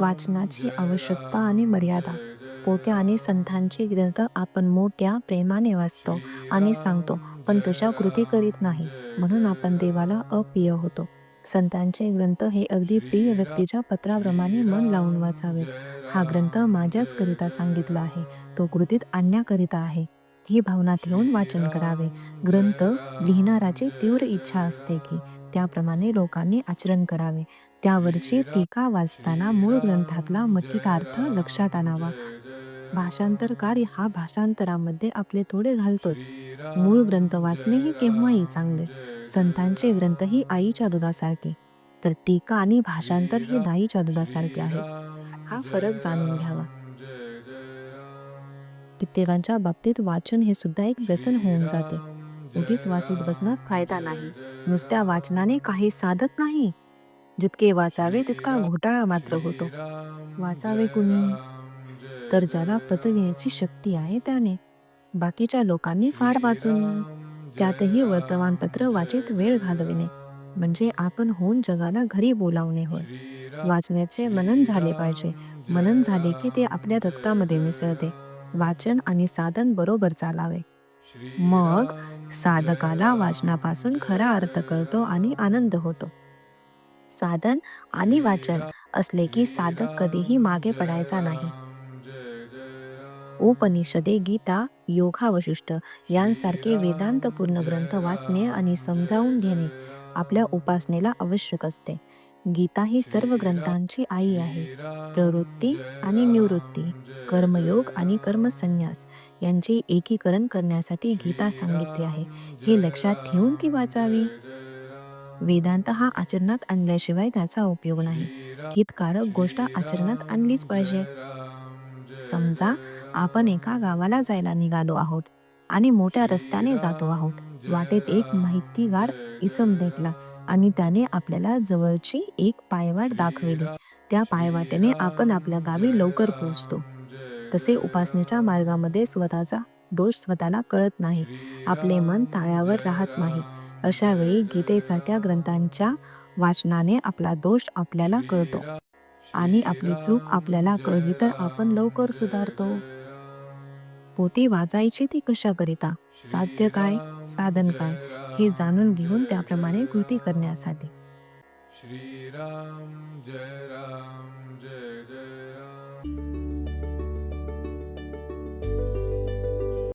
वाचनाची आवश्यकता आणि मर्यादा. पोते आणि संतांचे ग्रंथ आपण मोठ्या प्रेमाने वाचतो आणि सांगतो पण तशा कृती करीत नाही. म्हणून आपण देवाला अप्रिय होतो. संतांचे ग्रंथ हे अगदी प्रिय व्यक्तीच्या पत्राप्रमाणे मन लावून वाचावेत. हा ग्रंथ माझ्याच करिता सांगितला आहे. तो कृतीत आणण्याकरिता आहे. ही भावना ठेवून वाचन करावे. ग्रंथ लिहिणाराची तीव्र इच्छा असते की त्याप्रमाणे लोकांनी आचरण करावे. त्यावरची टीका वाचताना मूळ ग्रंथातला मतितार्थ लक्षात आणावा. भाषांतरकार हा भाषांतरामध्ये आपले थोडे घालतोच. मूळ ग्रंथ वाचणे हे केव्हाही चांगले. संतांचे ग्रंथ ही आईच्या दुधासारखे. तर टीका आणि भाषांतर हे दाईच्या दुधासारखे आहे. हा फरक जाणून घ्यावा. कित्येकांच्या बाबतीत वाचन हे सुद्धा एक व्यसन होऊन जाते. उगीच वाचत बसणं फायदा नाही. नुसत्या वाचनाने काही साधत नाही. जितके वाचावे तितका घोटाळा मात्र होतो. वाचावे कुणी? तर ज्याला पचविण्याची शक्ती आहे त्याने. बाकीच्या लोकांनी फार वाचू नये त्यातही वर्तमानपत्र वाचित वेळ घालविणे. म्हणजे आपण होऊन जगाला घरी बोलावणे होय. वाचण्याचे मनन झाले पाहिजे. मनन झाले की ते आपल्या रक्तामध्ये मिसळते. वाचन आणि साधन बरोबर चालावे. मग साधकाला वाचनापासून खरा अर्थ कळतो आणि आनंद होतो. साधन आणि वाचन असले की साधक कधीही मागे पडायचा नाही. उपनिषदे गीता योगावशिष्ट यांसारखे वेदांतपूर्ण ग्रंथ वाचणे आणि समजावून घेणे आपल्या उपासनेला आवश्यक असते. गीता ही सर्व ग्रंथांची आई आहे. प्रवृत्ती आणि निवृत्ती कर्मयोग आणि कर्मसंन्यास यांचे एकीकरण करण्यासाठी गीता सांगितली आहे. हे लक्षात ठेवून ती वाचावी. वेदांत हा आचरणात आणल्याशिवाय त्याचा उपयोग नाही. हितकारक गोष्ट आचरणात आणलीच पाहिजे. समजा आपण एका गावाला जायला निघालो आहोत. आणि मोठ्या रस्त्याने जातो आहोत. वाटेत एक माहितीगार इसम भेटला आणि त्याने आपल्याला जवळची एक पायवाट दाखविली. त्या पायवाटेने आपण आपल्या गावी लवकर पोहोचतो. तसे उपासनेच्या मार्गामध्ये स्वतःचा दोष स्वतःला कळत नाही. आपले मन ताळ्यावर राहत नाही. अशा वेळी गीतेसारख्या ग्रंथांच्या वाचनाने आपला दोष आपल्याला कळतो. आणि आपली चूक आपल्याला कळली तर आपण लवकर सुधारतो. पोती वाचायचे ते कशाकरिता साध्य काय? साधन काय? हे जाणून घेऊन त्याप्रमाणे कृती करण्यासाठी. श्रीराम जय राम.